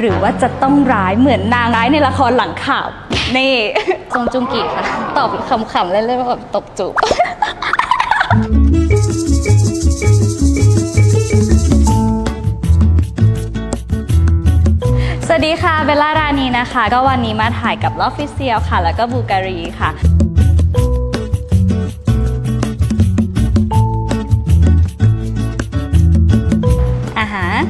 หรือว่าจะต้องร้ายเหมือนนางร้ายในละครหลังข่าวนี่ทรงจุงกีค่ะ ตอบขำๆเล่นๆว่าแบบตบจูบสวัสดีค่ะเบลล่ารานีนะคะ ก็วันนี้มาถ่ายกับลอฟฟิเซียลค่ะ แล้วก็บูการีค่ะอาหาร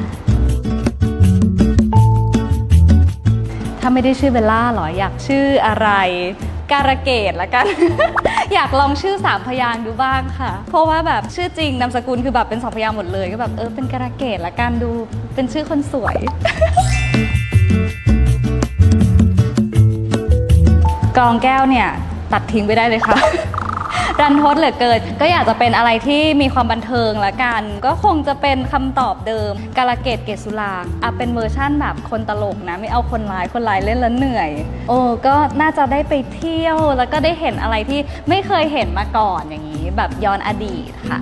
ถ้าไม่ได้ชื่อเบลล่าหรออยากชื่ออะไร การะเกดละกัน อยากลองชื่อสามพยางค์ดูบ้างค่ะ เพราะว่าแบบชื่อจริงนามสกุลคือแบบเป็นสองพยางค์หมดเลยก็แบบเออเป็นการะเกดละกันดูเป็นชื่อคนสวย กรองแก้วเนี่ยตัดทิ้งไปได้เลยค่ะ รันทดเหลือเกินก็อยากจะเป็นอะไรที่มีความบันเทิงละกัน ก็คงจะเป็นคำตอบเดิมกาลเกตเกสุลางอะเป็นเวอร์ชั่นแบบคนตลกนะไม่เอาคนร้ายคนร้ายเล่นแล้วเหนื่อย โอ้ก็น่าจะได้ไปเที่ยวแล้วก็ได้เห็นอะไรที่ไม่เคยเห็นมาก่อนอย่างนี้ แบบย้อนอดีตค่ะ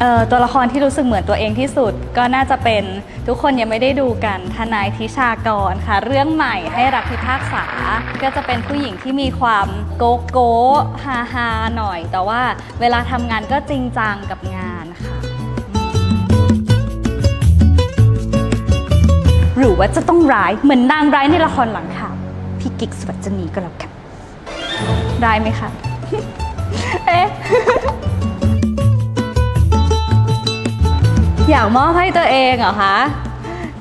เอ่อตัวละครที่รู้สึกเหมือนตัวเองที่สุด ก็น่าจะเป็นทุกคนยังไม่ได้ดูกันทนายทิชากรค่ะ เรื่องใหม่ให้รักพิพากษา ก็จะเป็นผู้หญิงที่มีความโกโก้ฮาฮาหน่อย แต่ว่าเวลาทำงานก็จริงจังกับงานค่ะ หรือว่าจะต้องร้ายเหมือนนางร้ายในละครหลังข่าวพี่กิกสวัจนีก็แล้วกันร้ไหมคะากมอบให้ตัวเองเหรอคะ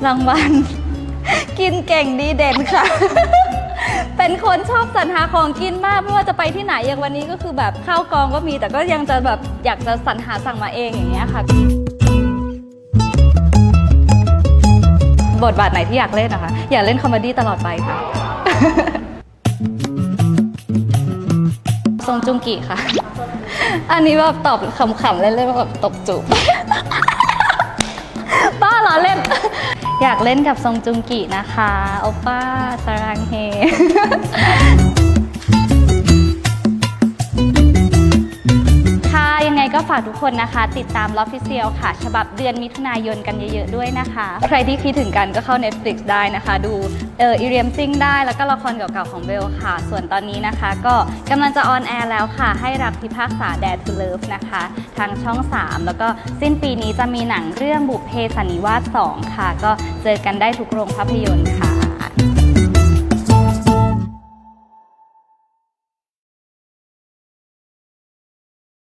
รางวัล กินเก่งดีเด่นค่ะ เป็นคนชอบสรรหาของกินมากไม่ว่าจะไปที่ไหนอย่างวันนี้ก็คือแบบข้าวกองก็มี แต่ก็ยังจะแบบอยากจะสรรหาสั่งมาเองอย่างเงี้ยค่ะ บทบาทไหนที่อยากเล่นนะคะ อยากเล่นคอมเมดี้ตลอดไปค่ะ ทรงจุงกิค่ะ อันนี้แบบตอบขำๆเล่นๆแบบตบจูบ บ้อเล่น อยากเล่นกับซงจุงกินะคะ โอป้าสรังเฮากทุกคนนะคะ ติดตาม l o f f i c i a l ค่ะ ฉบับเดือนมิถุนายนกันเยอะๆด้วยนะคะ ใครที่คิดถึงกันก็เข้า Netflix ได้นะคะ ดูเอออีเรียมซิงได้แล้วก็ละครเก่าๆของเบลค่ะ ส่วนตอนนี้นะคะ ก็กำลังจะออนแอร์แล้วค่ะ ให้รักพิพากษา Dare to Love นะคะ ทางช่อง 3 แล้วก็สิ้นปีนี้จะมีหนังเรื่องบุพเพสันนิวาส2ค่ะ ก็เจอกันได้ทุกโรงภาพยนตร์ค่ะ